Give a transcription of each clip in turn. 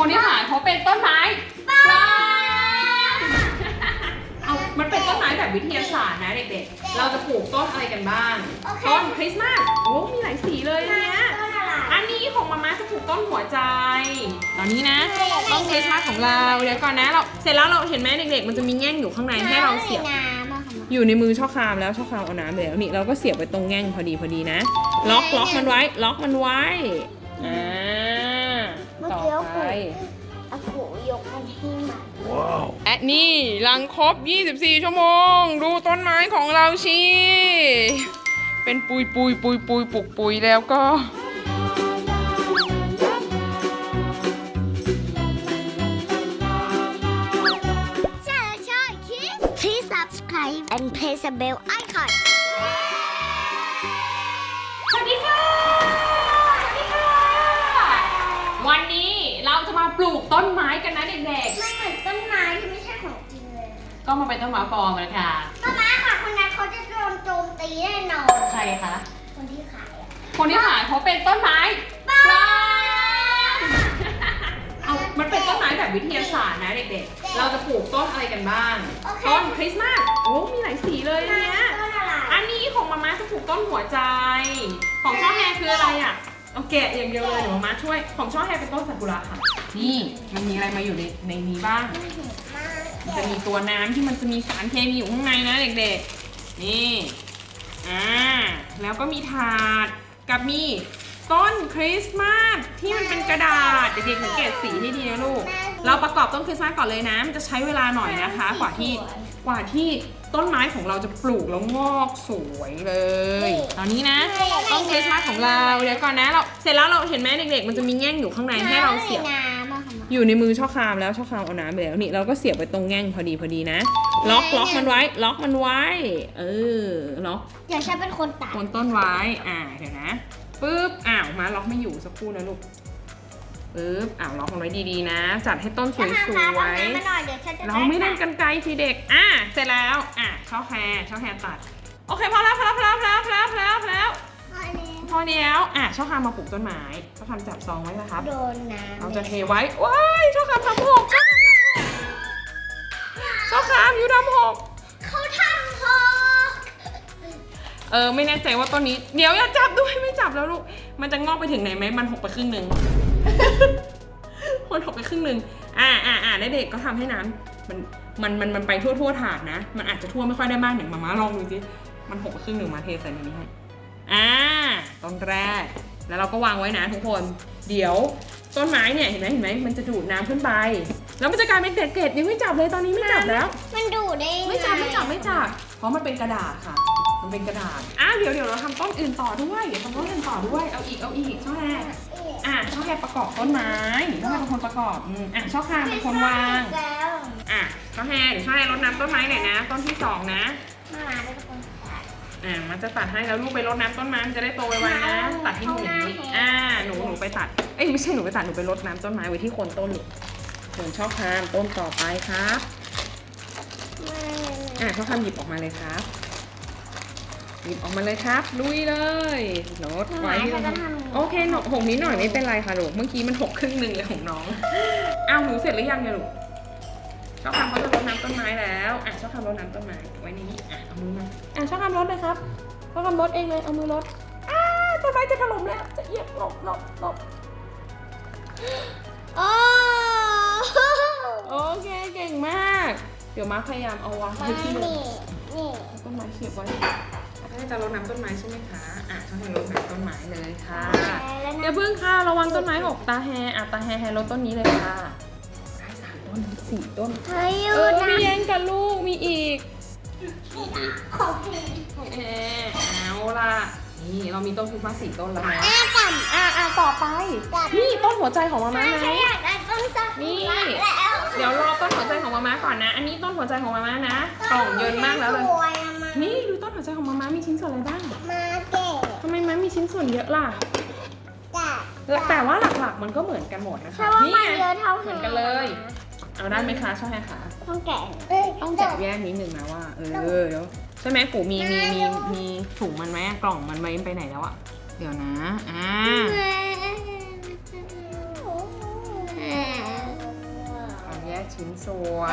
คนที่ถ่ายเขาเป็นต้นไม้ปลาเอามันเป็นต้นไม้แบบวิทยาศาสตร์นะเด็กๆ เราจะปลูกต้นอะไรกันบ้างต้นคริสต์มาส โอ้มีหลายสีเลยอันเนี้ยต้นอะไรอันนี้ของมาม่าจะปลูกต้นหัวใจ ตอนนี้นะ ต้นคริสต์มาสของเรา เดี๋ยวก่อนนะ เราเสร็จแล้วเราเห็นไหมเด็กๆ มันจะมีแง่งอยู่ข้างในให้เราเสียบ น้ำอะค่ะอยู่ในมือช่อครามแล้วช่อครามเอาน้ำไปแล้วนี่เราก็เสียบไปตรงแง่งพอดีพอดีนะ ล็อกล็อกมันไว้ ล็อกมันไว้อ่า ต่อไป อากูยกมันให้มาแอดนี่ลังครบ 24 ชั่วโมง ดูต้นไม้ของเราชีเป็นปุยปุยปุยปุยปุกปุยแล้วก็ใช่ใช่คิด Please subscribe and press the bell icon กต้นไม้กันนะเด็กมันเหมือนต้นไม้ที่ไม่ใช่ของจริงเลยๆก็มาเป็นต้นไม้ปลอมกันค่ะป้าม้าค่ะคนนั้นเขาจะโดนโจมตีแน่นอน ใครคะ คนที่ขายอะคนที่ขายเขาเป็นต้นไม้ปลอมเอามันเป็นต้นไม้แบบวิทยาศาสตร์นะเด็กๆ เราจะปลูกต้นอะไรกันบ้างต้นคริสต์มาส โอ้มีหลายสีเลยอันเนี้ย ต้นอะไรอันนี้ของมาม่าจะปลูกต้นหัวใจ ของช่อแฮคืออะไรอะ เอาแกะอย่างเดียวเลยเดี๋ยวมาม่าช่วย ของช่อแฮเป็นต้นซากุระค่ะ นี่มันมีอะไรมาอยู่ในในนี้บ้างมันเห็นมากมันจะมีตัวน้ำที่มันจะมีสารเคมีอยู่ข้างในนะเด็กๆ นี่ อ่า แล้วก็มีถาดกับมีต้นคริสต์มาสที่มันเป็นกระดาษ เด็กๆสังเกตสีให้ดีนะลูก เราประกอบต้นคริสต์มาสก่อนเลยนะ มันจะใช้เวลาหน่อยนะคะ กว่าที่กว่าที่ต้นไม้ของเราจะปลูกแล้วงอกสวยเลย ตอนนี้นะ ต้นคริสต์มาสของเราเดี๋ยวก่อนนะเราเสร็จแล้วเราเห็นไหมเด็กๆ มันจะมีแง่งอยู่ข้างในให้เราเสียบน้ำ อะค่ะอยู่ในมือช่อครามแล้วช่อครามเอาน้ำไปแล้วนี่เราก็เสียบไปตรงแง่งพอดีพอดีนะ ล็อกล็อกมันไว้ ล็อกมันไว้ เออล็อกเดี๋ยวฉันเป็นคนตัดบนต้นไว้ อ่าเดี๋ยวนะปึ๊บอ้าวมาล็อกไม่อยู่สักครู่นะลูกปึ๊บอ้าวล็อกมันไว้ดีๆนะ จัดให้ต้นสวยจะๆทำน้ำน้ำมาหน่อยเดี๋ยวฉันจะเราไม่เล่นกันไกลสิเด็ก อะเสร็จแล้ว อะช่อแฮร์ช่อแฮร์ตัด โอเคพอแล้วพอแล้วพอแล้วพอแล้วพอแล้วพอแล้ว พอแล้วอันนี้พอแล้วอะช่อคามมาปลูกต้นไม้ช่อคามจับซองไว้นะครับ โดนน้ำเราจะเทไว้ ว้ายช่อคามทำหกช่อคามอยู่ทำหกเขาทำพอเออไม่แน่ใจว่าต้นนี้ เดี๋ยวอย่าจับด้วยไม่จับแล้วลูก มันจะงอกไปถึงไหนไหมมันหกไปครึ่งหนึ่งมันหกไปครึ่งหนึ่งอ่าอ่าอ่าแล้วเด็กก็ทำให้น้ำมันมันมันมันไปทั่วทั่วถาดนะ มันอาจจะทั่วไม่ค่อยได้มากหนึ่งมาม่าลองดูสิมันหกไปครึ่งหนึ่งมาเทใส่ในนี้ให้ อ่าต้นแรก แล้วเราก็วางไว้นะทุกคน เดี๋ยวต้นไม้เนี่ยเห็นไหมเห็นไหมมันจะดูดน้ำขึ้นไป แล้วมันจะกลายเป็นเกล็ดๆยังไม่จับเลยตอนนี้ไม่จับแล้ว มันดูดได้ไม่จับไม่จับไม่จับ เพราะมันเป็นกระดาษค่ะ มันเป็นกระดาษอะเดี๋ยวเดี๋ยวเราทำต้นอื่นต่อด้วยเดี๋ยวทำต้นอื่นต่อด้วยเอาอีกเอาอีกช่อแฮอะช่อแฮประกอบต้นไม้ช่อแฮเป็นคนประกอบอืมอะช่อคามเป็นคนวาง แล้วอะช่อแฮเดี๋ยวช่อแฮรดน้ำต้นไม้หน่อยนะ ต้นที่สองนะ อะมันจะตัดให้แล้วลูกไปรดน้ำต้นไม้มันจะได้โตไวๆนะ ตัดให้หนูอย่างนี้อ่าหนูหนูไปตัด เอ้ยไม่ใช่หนูไปตัดหนูไปรดน้ำต้นไม้ไว้ที่โคนต้นลูกส่วนช่อคามต้นต่อไปครับอะช่อคามหยิบออกมาเลยครับ หยิบออกมาเลยครับ ลุยเลยโน้ตไว้ที่เราโอเคหนหกนิดหน่อยไม่เป็นไรค่ะลูกเมื่อกี้มันหกครึ่งหนึ่งเลยของน้องอ้าวหนูเสร็จหรือยังเนี่ยลูก ชอบทำเขาจะรดน้ำต้นไม้แล้วอะชอบทำรดน้ำต้นไม้ไว้ในนี้อะเอามือมาอะชอบทำรดเลยครับชอบทำรดเองเลยเอามือรดอ้าต้นไม้จะถล่มแล้วจะเอียงหลบหลบหลบโอ้โอเคเก่งมาก เดี๋ยวมาพยายามเอาวางมาไว้ที่นี่นี่ต้นไม้เสียบไว้ถ้าจะรดน้ำต้นไม้ใช่ไหมคะ อะชอบให้รดน้ำต้นไม้เลยค่ะแล้วอย่านะเพิ่งค่ะ ระวังต้นไม้หกตาแฮอะตาแฮแฮรถต้นนี้เลยค่ะได้สามต้น สี่ต้น เฮ้ยอเอยู่อนะมีแย่งกันลูกมีอีก ของพี่ของแอเอาล่ะ นี่เรามีต้นคริสต์มาสสี่ต้นแล้วนะอะจับอะอะต่อไป จับ นี่ต้นหัวใจของมาม่าไม่ไหมใช่อยากได้ต้นสักนี่ แล้วเดี๋ยวรอต้นหัวใจของมาม่าก่อนนะ อันนี้ต้นหัวใจของมาม่านะกล่องเยินมากแล้วเลย สวยอะมานี่ดูต้นหัวใจของมาม่ามีชิ้นส่วนอะไรบ้างมาเก๋ทำไมมันมีชิ้นส่วนเยอะล่ะ จับ แต่ว่าหลักๆมันก็เหมือนกันหมดนะคะ ใช่ว่านี่มันไงเยอะเท่าเหมือนกันเลย เอาได้ไหมคะช่องแฮคะต้องแกะต้องจับแยกนิดนึงนะว่า เออเดี๋ยวใช่ไหมกูมีมีมีมีถุงมันไหมอะกล่องมันไว้ไปไหนแล้วอะเดี๋ยวนะอ่าอ่าชิ้นส่วน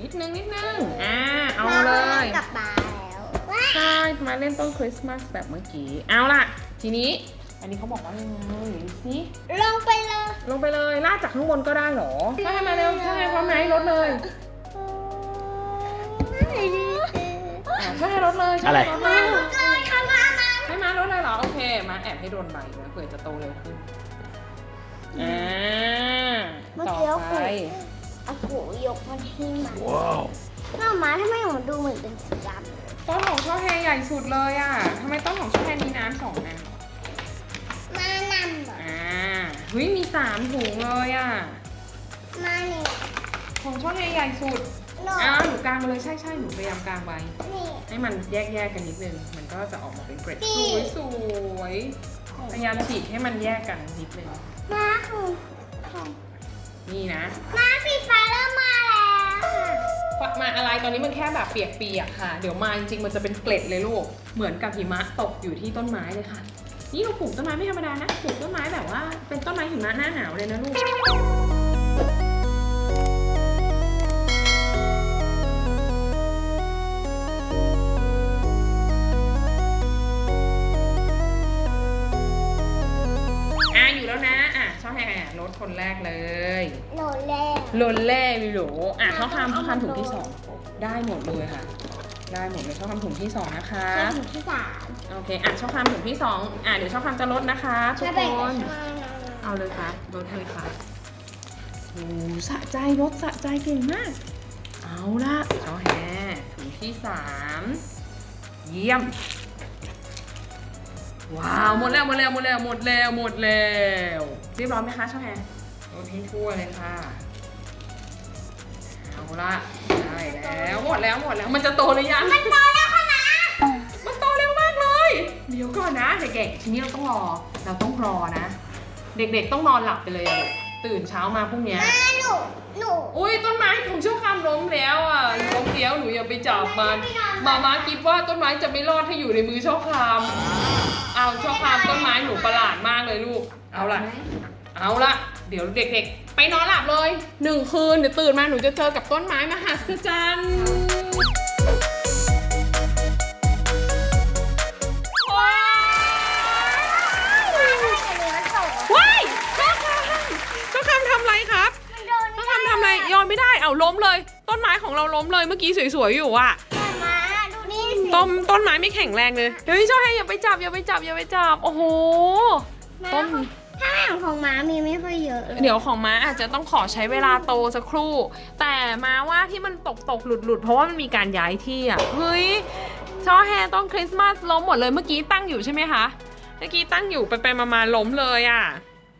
นิดนึงนิดนึงอ่าเอาเลยกลับมาแล้วว้าใช่มาเล่นต้นคริสต์มาสแบบเมื่อกี้เอาล่ะ ทีนี้ อันนี้เขาบอกว่ายังไงดูสิลงไปเลยลงไปเลยลาดจากข้างบนก็ได้เหรอถ้าให้มาเร็วถ้าให้พร้อมไหมรถเลยอะถ้าให้รถเลยอะไรถ้ามาให้รหมถดเลยค่ะมามาให้มารถเลยเหรอ โอเคมาแอบให้โดนใบนะเผื่อจะโตเร็วขึ้นอ่าต่อไปอากูยกมันที่มาว้าวหน้าม้าทำไมของมันดูเหมือนเป็นสีดำต้นของช่อแฮใหญ่สุดเลยอะทำไมต้นของช่อแฮมีน้ำ เฮ้ยมีสามถุงเลยอะมานี่ของช่อแฮใหญ่สุดโนอ้าวหนูกางมาเลยใช่ใช่หนูพยายามกางไว้ นี่ ให้มันแยกแยกๆกันนิดนึง มันก็จะออกมาเป็นเกรดนี่สวยสวยๆพยายามฉีกให้มันแยกกันนิดนึงม้าของของนี่นะม้าสีฟ้าเริ่มมาแล้วค่ะมาอะไรตอนนี้มันแค่แบบเปียกๆค่ะ เดี๋ยวมาจริงๆมันจะเป็นเกล็ดเลยลูก เหมือนกับหิมะตกอยู่ที่ต้นไม้เลยค่ะ นี่เราปลูกต้นไม้ไม่ธรรมดานะ ปลูกต้นไม้แบบว่าเป็นต้นไม้หิมะหน้าหนาวเลยนะลูกอะอยู่แล้วนะ อะชอบแฮร์รถคนแรกเลยโนเล่โลนเล่วิโหลอะเขาทำเขาทำถุงที่สองได้หมดเลยค่ะ ได้หมดเลยชอบทำถุงที่สองนะคะใช่ถุงที่สามโอเค อะชอบทำถุงที่สองอะเดี๋ยวชอบทำจะลดนะคะทุกใช่คแบ่งกันนใช่ไหมเอาเลยค่ะลดเลยค่ะโอ้สะใจรถสะใจเก่งมาก เอาละช่อแฮถุงที่สามเยี่ยม ว้าว หมดแล้ว หมดแล้ว หมดแล้ว หมดแล้ว หมดแล้ว เรียบร้อยไหมคะช่อแฮลดให้ทั่วเลยค่ะ เอาละ ได้แล้ว หมดแล้วหมดแล้วมันจะโตหรือยัง มันโตแล้วค่ะนะมันโตเร็วมากเลย เดี๋ยวก่อนนะเด็กๆทีนี้เราต้องรอ เราต้องรอนะ เด็กๆต้องนอนหลับไปเลยอะตื่นเช้ามาพรุ่งเนี้ยแม่หนูหนูอุ้ยต้นไม้ของชั่วคำล้มแล้วอะล้มเดียวหนูอย่าไปจับมันมาม่าคิดว่าต้นไม้จะไม่รอดถ้าอยู่ในมือชั่วคำเอาชั่วคำต้นไม้หนูประหลาดมากเลยลูก เอาล่ะ เอาละ เดี๋ยวเด็กๆ ไปนอนหลับเลยหนึ่งคืนเดี๋ยวตื่นมาหนูจะเจอกับต้นไม้มหัศจรรย์ว้าวว้ายเจ้าคำเจ้าคำทำไรครับมันโดนเจ้าคำทำไรโยนไม่ได้เอาล้มเลย ต้นไม้ของเราล้มเลยเมื่อกี้สวยๆอยู่อะมาดูนี่สิต้นต้นไม้ไม่แข็งแรงเลยเฮ้ยเจ้าให้อย่าไปจับอย่าไปจับอย่าไปจับ โอ้โห ต้น ถ้าอย่างของม้ามีไม่ค่อยเยอะเลยเดี๋ยวของม้าอาจจะต้องขอใช้เวลาโตสักครู่ แต่ม้าว่าที่มันตกตกหลุดหลุดเพราะว่ามันมีการย้ายที่อะเฮ้ยช่อแฮต้นคริสต์มาสล้มหมดเลยเมื่อกี้ตั้งอยู่ใช่ไหมคะเมื่อกี้ตั้งอยู่ไปไปมามาล้มเลยอะ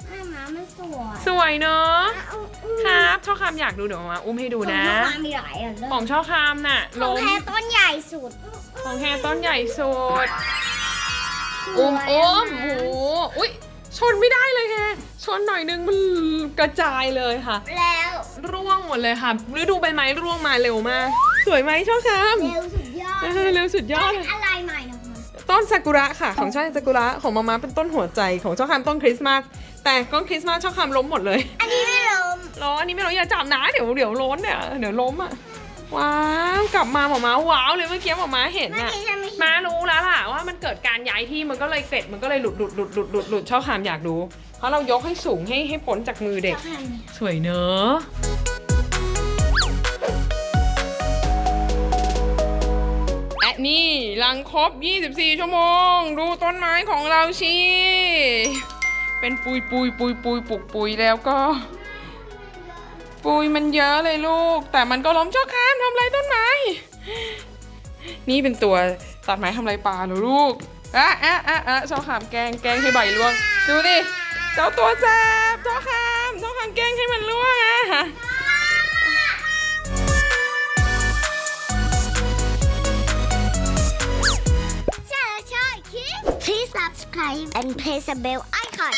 แม่ม้ามันสวยสวยเนอะอะอุ้มครับช่อคำอยากดูเดี๋ยวมาอุ้มให้ดูนะของม้ามีหลายอันเลยของช่อคำน่ะของล้มแค่ต้นใหญ่สุดของแฮต้นใหญ่สุดอุ้มอุ้มโอ้โหอุ้ย ชนไม่ได้เลยแฮชนหน่อยนึงมันกระจายเลยค่ะ แล้วร่วงหมดเลยค่ะฤดูใบไม้ร่วงมาเร็วมาก สวยไหมชอบคเร็วสุดยอดำเออเร็วสุดยอดเลยอะไรใหม่นะคะต้นซากุระค่ะ ของช่อซากุระของมาม่าเป็นต้นหัวใจของช่อคำต้นคริสต์มาสแต่ต้นคริสต์มาสช่อคำล้มหมดเลยอันนี้ไม่ลมล้ออันนี้ไม่รู้อย่าจับนะเดี๋ยวเดี๋ยวล้นเนี่ยเดี๋ยวล้มอะว้าวกลับมาหมอม้าว้าวเลยเมื่อกี้หมอม้าเห็นเมื่ออะ กี้ฉันไม่เห็น มารู้แล้วล่ะว่ามันเกิดการย้ายที่มันก็เลยเกร็ดมันก็เลยหลุดหลุดหลุดหลุดหลุดหลุดช่อคำอยากดูเพราะเรายกให้สูงให้ให้พ้นจากมือเด็กชอบทำเนี่ยสวยเนอะและนี่หลังครบ 24 ชั่วโมง ดูต้นไม้ของเราชีเป็นปุยปุยปุยปุยปุกปุยแล้วก็ ปุยมันเยอะเลยลูก แต่มันก็ล้มชั่วคราวทำไรต้นไม้ นี่เป็นตัว ตัดไม้ทำไรปลาเหรอลูกอะอะอะอะชอบขามแกงแกงให้ใบร่วง ดูดิเจ้าตัวแสบเจ้าคามเจ้าขามแกงให้มันร่วงอะ Please subscribe and press the bell icon